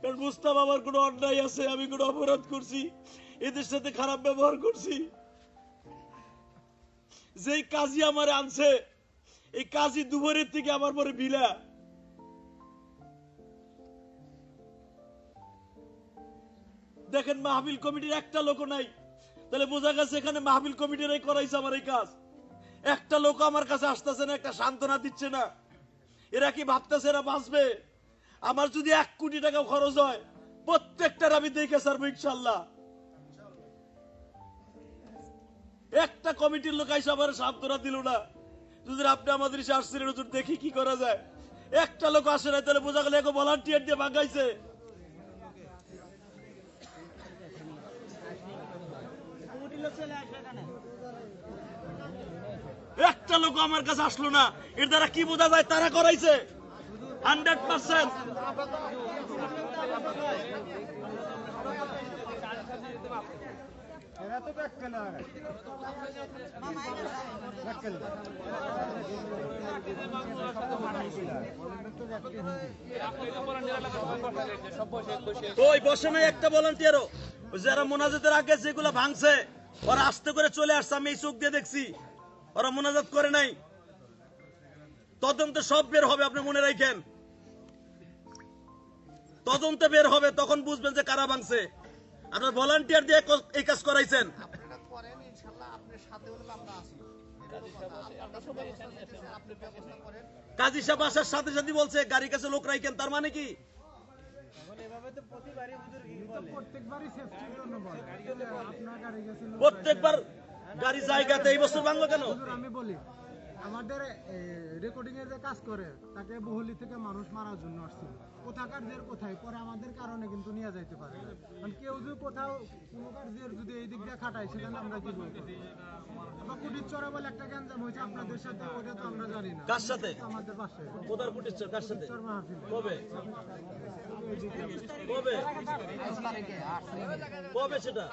কারণ মুস্তাফ আমার কোনো অন্যায় আছে, আমি কোনো অপরাধ করছি, এদের সাথে খারাপ ব্যবহার করছি। কাজী আমার আনছে, এই কাজী থেকে আমার পরে বিলা দেখেন মাহবিল কমিটির একটা লোক নাই। তাহলে বোঝা গেছে এখানে মাহবিল কমিটির করাইছে আমার এই কাজ। একটা লোক আমার কাছে আসতেছে না, একটা সান্ত্বনা দিচ্ছে না। এরা কি ভাবতেছে এরা বাঁচবে? আমার যদি এক কোটি টাকা খরচ হয় প্রত্যেকটার আমি দেখে সারবো ইনশাল্লাহ। একটা কমিটির লোক আইসা আমার সান্ত্বনা দিল না। যদি আপনি আমাদের আসছিলেন দেখি কি করা যায়। একটা লোক আসে না তাহলে বোঝা গেল এক ভলান্টিয়ার দিয়ে ভাগাইছে। একটা লোক আমার কাছে আসলো না, এর দ্বারা কি বোঝা যায়? তারা করাইছে। Hundred percent. ওই বসে নাই একটা ভলান্টিয়ারও যারা মোনাজাতের আগে যেগুলো ভাঙছে, ওরা আস্তে করে চলে আসছে, আমি এই চোখ দিয়ে দেখছি। ওরা মোনাজাত করে নাই। তদন্তে সব বের হবে আপনি মনে রাখেন। তদন্তে বের হবে তখন বুঝবেন যে কারা ভাঙছে। আপনার ভলান্টিয়ার দিয়ে এই কাজ করাইছেন। আপনারা করেন ইনশাল্লাহ আপনার সাথে হলে আমরা আছি। আপনার সব ব্যবস্থা নিতেছি, আপনি ব্যবস্থা করেন। কাজী সাহেব আসার সাথে সাথে বলছে গাড়ির কাছে লোক রাখেন তার মানে কি? প্রত্যেকবার গাড়ি জায়গাতে এই বছর ভাঙলো কেন? আমি বলি আমাদের রেকর্ডিং এর যে কাজ করে তাকে বহুলি থেকে মানুষ মারার জন্য আসছিল কোথাকার জের কোথায়? পরে আমাদের কারণে কিন্তু নিয়ে যাইতে পারে। কারণ কেউ যদি কোথাও কোনো জের যদি এই দিক দিয়ে খাটায় সেখানে আমরা কি বলব? কুটির চড়া বলে একটা গ্যাঞ্জাম হয়েছে আপনাদের সাথে ওটা তো আমরা জানি না। কার সাথে? আমাদের পাশে। কোথার কুটির কার সাথে? চর মাহফিল। কবে? কবে? কবে সেটা?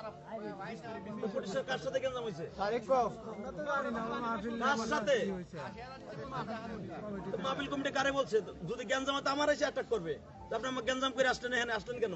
তো পুলিশের কার সাথে কেন হয়েছে? আমরা তো জানি না মাহফিল কার সাথে? মাহফিল কমিটি কারে বলছে? যদি গ্যাঞ্জাম হয় তো আমার এসে অ্যাটাক করবে। তো আপনি আমার গ্যাঞ্জাম করে আসলেন এখানে আসলেন কেন?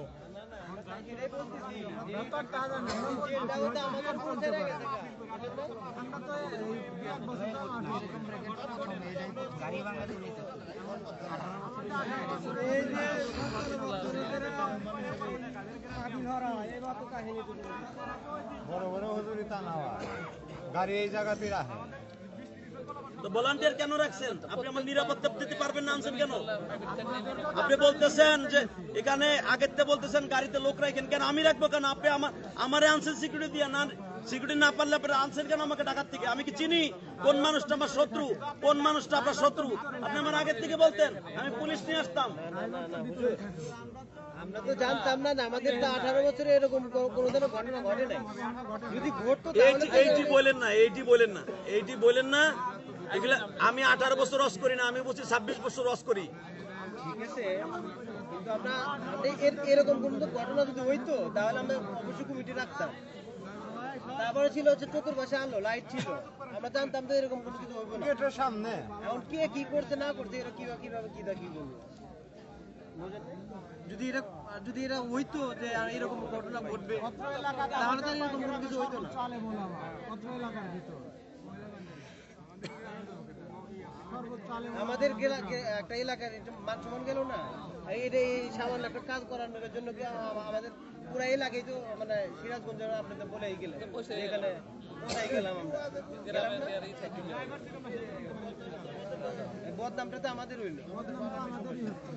বড় বড় হুজুরি তা না গাড়ি এই জায়গাতে রাখে তো ভলান্টিয়ার কেন রাখছেন? আপনি আমার নিরাপত্তা দিতে পারবেন না আনছেন কেন? আপনি বলতেছেন যে এখানে আগের বলতেছেন গাড়িতে লোক রাখেন কেন? আমি রাখব কেন? আপনি আমার আমারে আনছেন সিকিউরিটি দিয়ে না সিকিউরিটি না পারলে আপনি আনছেন কেন আমাকে ঢাকার থেকে? আমি কি চিনি? কোন মানুষটা আমার শত্রু? কোন মানুষটা আপনার শত্রু? আপনি আমার আগের থেকে বলতেন আমি পুলিশ নিয়ে আসতাম। আমরা তো জানতাম না আমাদের তো আঠারো বছরে এরকম কোনোদিনও ঘটনা ঘটে নাই। যদি ঘটতো এইটি বলেন না এইটি বলেন না এইটি বলেন না এগুলা আমি আঠারো বছর রস করি না আমি বলছি ছাব্বিশ বছর রস করি। ঠিক আছে কিন্তু আমরা এরকম কোনো ঘটনা যদি হইতো তাহলে আমরা অবশ্যই কমিটি রাখতাম। তারপরে ছিল হচ্ছে চোখের পাশে আলো লাইট ছিল। আমরা জানতাম তো এরকম কোনো কিছু হইব না। গেটের সামনে। এখন কে কি করছে না করছে এরা কীভাবে কীভাবে কি দা কি করবে যদি এরা যদি এরা হইতো যে আর এরকম ঘটনা ঘটবে তাহলে তো এরকম কোনো কিছু হইতো না। অত্র এলাকার ভিতর। আমাদের একটা এলাকার মান গেল না। এই সামান্য একটা কাজ করানোর জন্য কি আমাদের পুরো এলাকায় তো মানে সিরাজগঞ্জ আপনি তো বলেই গেলেন। এখানে কোথায় গেলাম আমরা? বদনামটা তো আমাদের হইল বদনামটা আমাদেরই হচ্ছে